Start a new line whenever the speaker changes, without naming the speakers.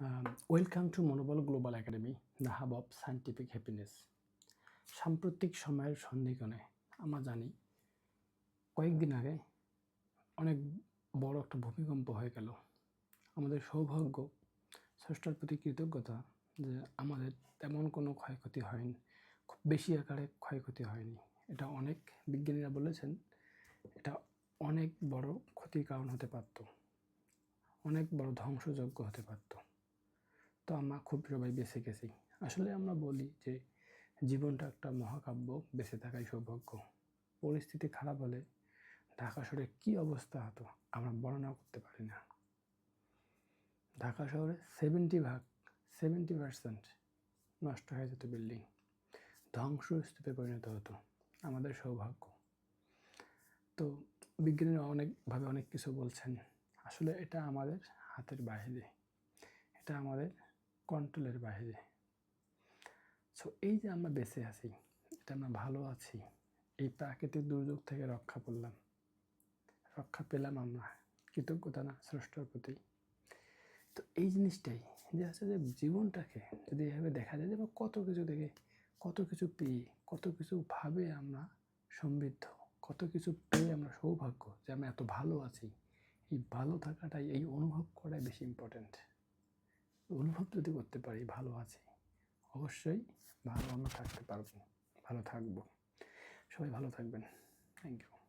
Welcome to Monobol global academy the hub of scientific happiness সাম্প্রতিক সময়ের সন্ধিক্ষণে, আমরা জানি, কয়েকদিন আগে অনেক বড় একটা ভূমিকম্প হয়ে গেল। আমাদের সৌভাগ্য, স্রষ্টার প্রতি কৃতজ্ঞতা যে আমাদের তেমন কোনো ক্ষয়ক্ষতি হয়নি, খুব বেশি আকারে ক্ষয়ক্ষতি হয়নি। এটা অনেক বিজ্ঞানীরা বলেছেন, এটা অনেক বড় ক্ষতির কারণ হতে পারত, অনেক বড় ধ্বংসযজ্ঞ হতে পারত। তো আমরা খুব সবাই বেঁচে গেছি। আসলে আমরা বলি যে জীবনটা একটা মহাকাব্য, বেঁচে থাকাই সৌভাগ্য। পরিস্থিতি খারাপ হলে ঢাকা শহরে কী অবস্থা হতো আমরা বর্ণনা করতে পারি না। ঢাকা শহরে সেভেন্টি ভাগ সেভেন্টি পার্সেন্ট নষ্ট হয়ে যেত বিল্ডিং। ধ্বংসস্তূপে পরিণত হতো আমাদের সৌভাগ্য। তো বিজ্ঞানীরা অনেকভাবে অনেক কিছু বলছেন। আসলে এটা আমাদের হাতের বাইরে। এটা আমাদের কন্ট্রোলের বাইরে। সো এই যে আমরা বেঁচে আছি, এটা আমরা ভালো আছি, এই প্রাকৃতিক দুর্যোগ থেকে রক্ষা পেলাম। রক্ষা পেলাম আমরা, কৃতজ্ঞতা না, স্রষ্টার প্রতি। তো এই জিনিসটাই, যে আছে যে জীবনটাকে যদি এভাবে দেখা যায় যে কত কিছু দেখে, কত কিছু পেয়ে, কত কিছু ভাবে আমরা সমৃদ্ধ, কত কিছু পেয়ে আমরা সৌভাগ্য যে আমরা এত ভালো আছি, এই ভালো থাকাটাই, এই অনুভব করাই বেশি ইম্পর্ট্যান্ট অনুভব যদি করতে পারি, ভালো আছি। অবশ্যই ভালো আমরা থাকতে পারব। ভালো থাকব। সবাই ভালো থাকবেন। Thank you